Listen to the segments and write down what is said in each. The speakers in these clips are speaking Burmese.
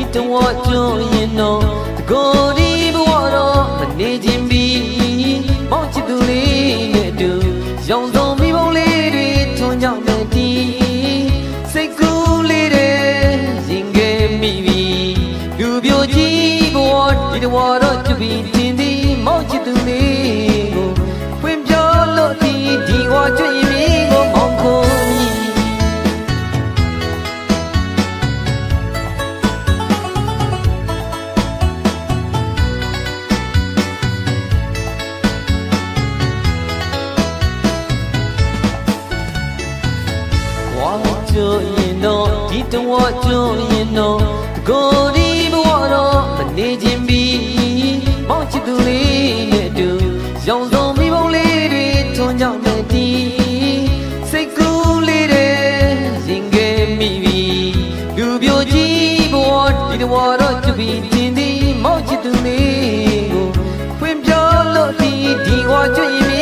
ဝါကြရင်တော့ဒီတဝကြ ကြရင်တော့ဒီတဝကြရင်တော့တကိုယ်ဒီဘဝတော့မနေခြင်းပြီးမောင်ချစ်သူလေးနဲ့အတူရောင်စုံမိဘုံလေးတွေထွန်းကြောင်တဲ့တီစိတ်ကူးလေးတွေရင်ခဲ့မိပြီလူပြိုကြီးဘဝဒီတဝတော့ချစ်ပြီးတင်သည်မောင်ချစ်သူလေးကိုဖွင့်ပြလို့ဒီဒီဝကြရင်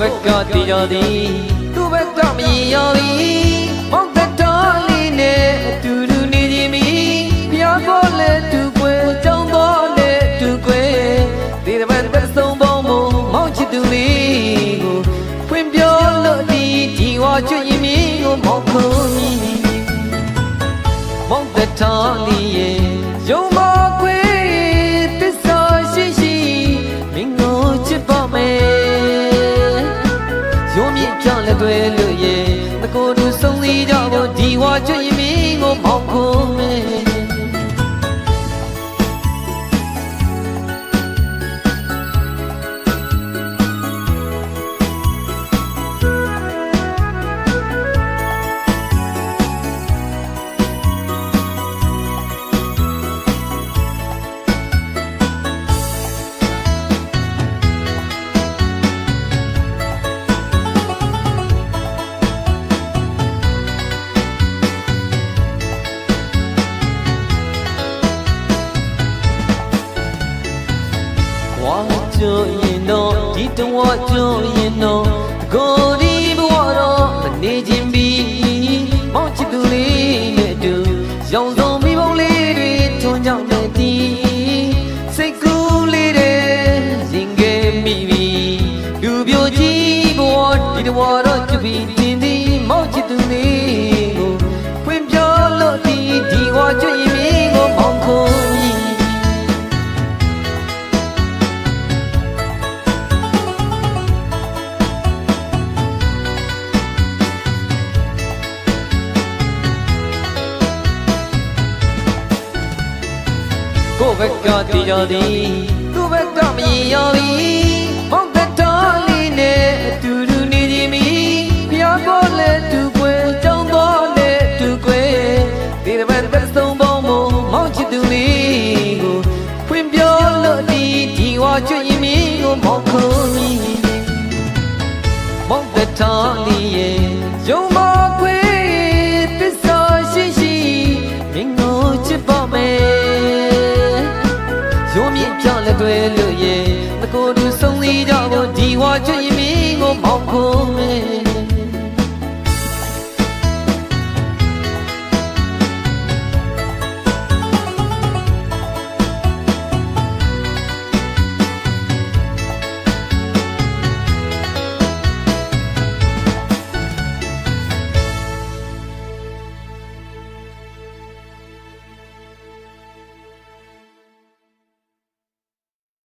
ဘက်ကတည်ကြသည်သူ့ဘက်ကမရင်ရောပြီမောင်သက်တော်လေးနဲ့အတူတူနေခြင်းမီဖျားပေါ်လဲတူကွယ်ကြောင်းပေါ်လဲတူကွယ်ဒီတပတ်သက်ဆုံးပေါင်းမမောင်ချစ်သူလေးကိုဖွင့်ပြောလို့ဒီဒီဝါချွတ်ရင်မီကိုမောင်ခုံးမီမောင်သက်တော်လေးရဲ့ ရုံးမြင့်ကြောင့်လည်းတွေ့လို့ရဲ့ငကိုတို့ဆုံးစည်းကြဖို့ဒီဝါချွတ်ရင်မင်းကိုမောက်ခုံးမယ် တော့ဒီတဝကြ ကိုယ့်ဘက်ကတည်ကြသည်သူ့ဘက်ကမရင်ရောပြီမော